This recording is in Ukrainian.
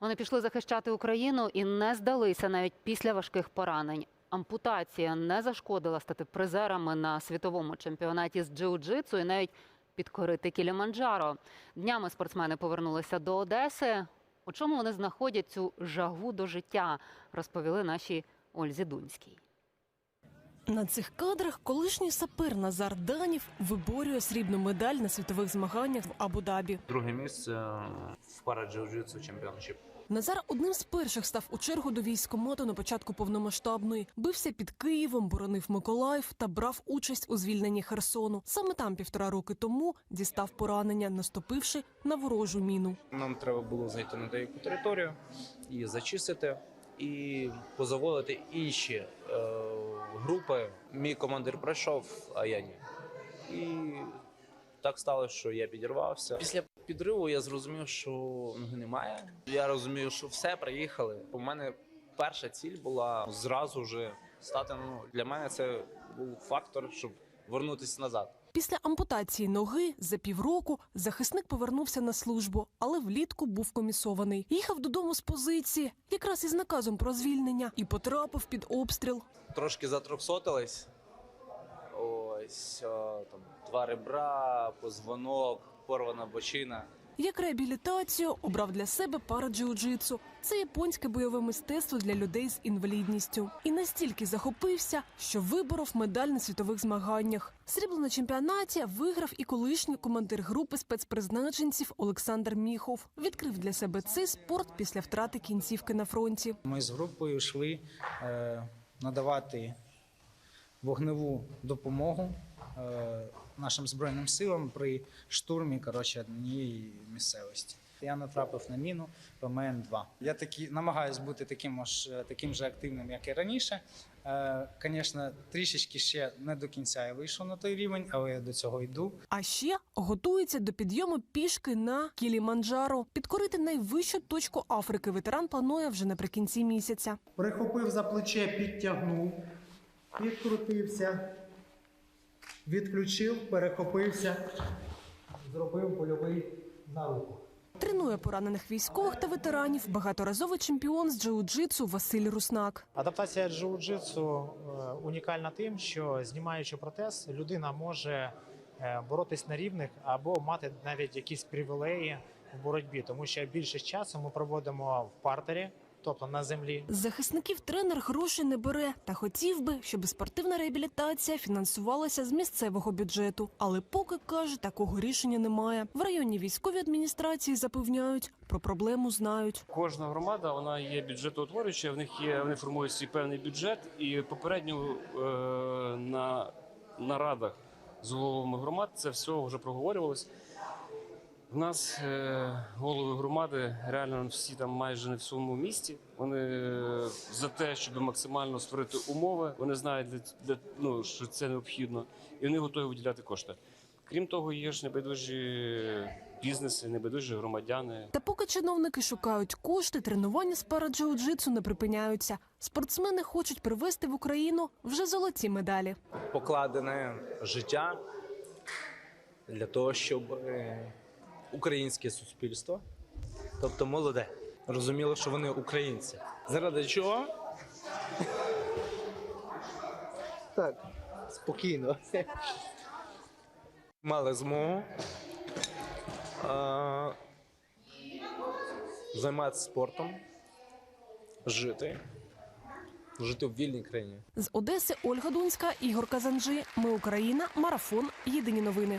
Вони пішли захищати Україну і не здалися навіть після важких поранень. Ампутація не зашкодила стати призерами на світовому чемпіонаті з джиу-джитсу і навіть підкорити Кіліманджаро. Днями спортсмени повернулися до Одеси. У чому вони знаходять цю жагу до життя, розповіли нашій Ользі Дунській. На цих кадрах колишній сапер Назар Данів виборює срібну медаль на світових змаганнях в Абу-Дабі. Друге місце в пара джиу-джитсу чемпіоншип. Назар одним з перших став у чергу до військкомату на початку повномасштабної. Бився під Києвом, боронив Миколаїв та брав участь у звільненні Херсону. Саме там півтора роки тому дістав поранення, наступивши на ворожу міну. Нам треба було зайти на деяку територію і зачистити, і позаводити інші е, групи. Мій командир пройшов, а я ні. І так сталося, що я підірвався. Після підриву я зрозумів, що ноги немає. Я розумію, що все, приїхали. У мене перша ціль була зразу вже стати. Ну для мене це був фактор, щоб вернутися назад. Після ампутації ноги за півроку захисник повернувся на службу, але влітку був комісований. Їхав додому з позиції, якраз із наказом про звільнення, і потрапив під обстріл. трошки затрохсотились. Ось о, там два ребра, позвонок, порвана бочина. Як реабілітацію обрав для себе пара джиу-джитсу. Це японське бойове мистецтво для людей з інвалідністю. І настільки захопився, що виборов медаль на світових змаганнях. Срібло на чемпіонаті виграв і колишній командир групи спецпризначенців Олександр Міхов. Відкрив для себе цей спорт після втрати кінцівки на фронті. Ми з групою йшли е, надавати вогневу допомогу е, нашим збройним силам при штурмі коротше, однієї місцевості. Я натрапив на міну ПМН-2. Я такі намагаюся бути таким ж, таким же активним, як і раніше. Е, Звісно, трішечки ще не до кінця я вийшов на той рівень, але я до цього йду. А ще готується до підйому пішки на Кіліманджаро. Підкорити найвищу точку Африки ветеран планує вже наприкінці місяця. Прихопив за плече, підтягнув, підкрутився, відключив, перехопився, зробив польовий на руку. Тренує поранених військових та ветеранів багаторазовий чемпіон з джиу-джитсу Василь Руснак. Адаптація джиу-джитсу е, унікальна тим, що знімаючи протез, людина може е, боротись на рівних або мати навіть якісь привілеї в боротьбі, тому що більше часу ми проводимо в партері, тобто на землі. З захисників тренер гроші не бере та хотів би, щоб спортивна реабілітація фінансувалася з місцевого бюджету. Але поки каже, такого рішення немає. В районній військовій адміністрації запевняють, про проблему знають. Кожна громада вона є бюджетоутворююча, в них є вони формують свій певний бюджет, і попередньо е, на нарадах з головами громад це все вже проговорювалось. В нас е, голови громади реально всі там майже не в своєму місті. Вони е, за те, щоб максимально створити умови. Вони знають для, для ну, що це необхідно, і вони готові виділяти кошти. Крім того, є ж небайдужі бізнеси, небайдужі громадяни. Та поки чиновники шукають кошти, тренування з пара-джиу-джитсу не припиняються. Спортсмени хочуть привезти в Україну вже золоті медалі. Покладене життя для того, щоб е, українське суспільство, тобто молоде, розуміло, що вони українці. Заради чого? Так, спокійно. Мали змогу е, займатися спортом, жити, жити в вільній країні. З Одеси Ольга Дунська, Ігор Казанжи. Ми Україна. Марафон. Єдині новини.